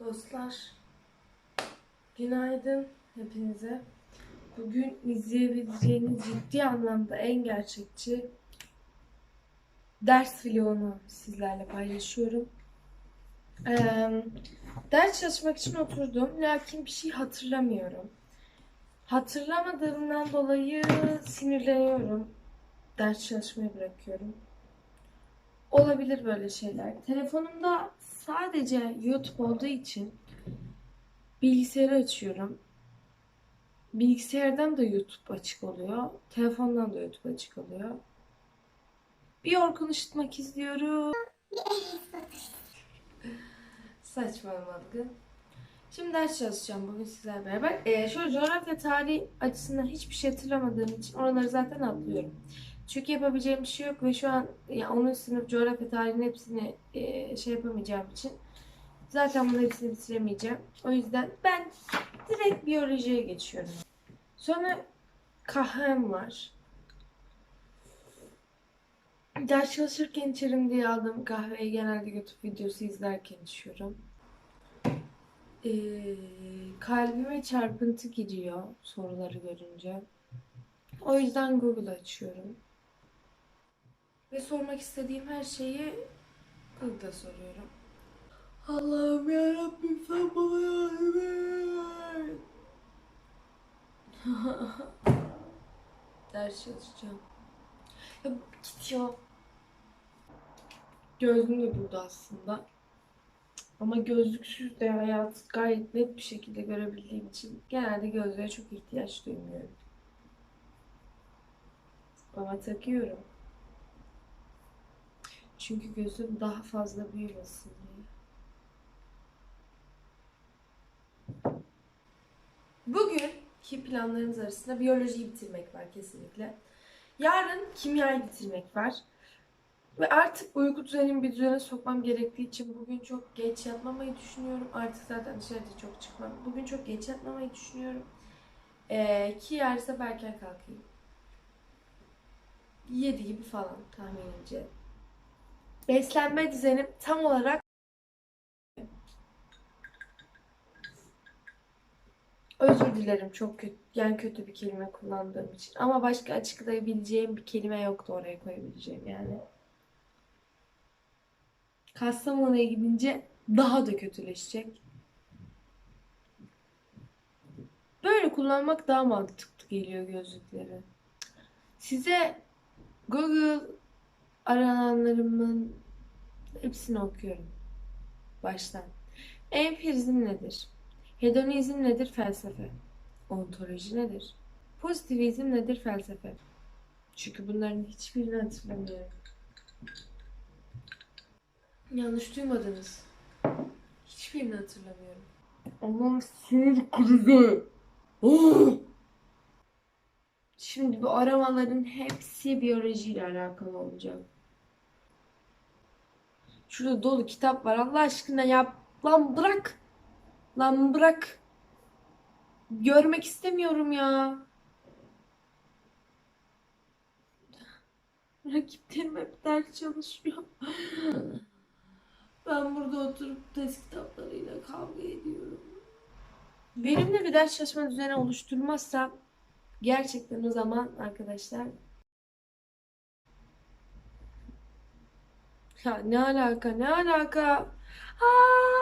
Dostlar, günaydın hepinize. Bugün izleyebileceğiniz ciddi anlamda en gerçekçi ders vlogunu sizlerle paylaşıyorum. Ee, ders çalışmak için oturdum lakin bir şey hatırlamıyorum. Hatırlamadığımdan dolayı sinirleniyorum. Ders çalışmayı bırakıyorum. Olabilir böyle şeyler. Telefonumda sadece YouTube olduğu için bilgisayarı açıyorum. Bilgisayardan da YouTube açık oluyor. Telefondan da YouTube açık oluyor. Bir Orkun Işıtmak izliyorum. Saçmalamadık. Şimdi ders çalışacağım bugün sizlerle beraber. Ee, şöyle coğrafya tarihi açısından hiçbir şey hatırlamadığım için oraları zaten atlıyorum. Çünkü yapabileceğim bir şey yok ve şu an ya 10. sınıf coğrafya tarihinin hepsini e, şey yapamayacağım için zaten bunların hepsini bitiremeyeceğim. O yüzden ben direkt biyolojiye geçiyorum. Sonra kahvem var. Ders çalışırken içerim diye aldığım kahveyi genelde YouTube videosu izlerken içiyorum. Ee, kalbime çarpıntı giriyor soruları görünce. O yüzden Google açıyorum. Ve sormak istediğim her şeyi Google'da soruyorum. Allah'ım yarabbim sen bana yardım et. Ders çalışacağım. Ya git ya. Gözlüğüm de burada aslında. Ama gözlüksüz de hayatı gayet net bir şekilde görebildiğim için genelde gözlüğe çok ihtiyaç duymuyorum. Ama takıyorum. Çünkü gözüm daha fazla büyümesin diye. Bugünkü planlarımız arasında biyolojiyi bitirmek var kesinlikle. Yarın kimyayı bitirmek var. Ve artık uyku düzenimi bir düzene sokmam gerektiği için bugün çok geç yatmamayı düşünüyorum. Artık zaten dışarıda çok çıkmam. Bugün çok geç yatmamayı düşünüyorum. Ee, ki yarın sabah erken kalkayım. 7 gibi falan tahminimce. Beslenme düzenim tam olarak Özür dilerim çok kötü, yani kötü bir kelime kullandığım için. Ama başka açıklayabileceğim bir kelime yoktu oraya koyabileceğim yani. Kastamonu'ya gidince daha da kötüleşecek. Böyle kullanmak daha mantıklı geliyor gözlükleri. Size Google arananlarımın hepsini okuyorum. Baştan. Empirizm nedir? Hedonizm nedir? Felsefe. Ontoloji nedir? Pozitivizm nedir? Felsefe. Çünkü bunların hiçbirini hatırlamıyorum. Yanlış duymadınız. Hiçbirini hatırlamıyorum. Allah'ım sinir krizi. Şimdi bu aramaların hepsi biyolojiyle alakalı olacak. Şurada dolu kitap var. Allah aşkına yap. Lan bırak. Lan bırak. Görmek istemiyorum ya. Rakiplerim hep ders çalışıyor. Ben burada oturup test kitaplarıyla kavga ediyorum. Benimle bir ders çalışma düzeni oluşturmazsam gerçekten o zaman arkadaşlar ya ne alaka ne alaka? Aa!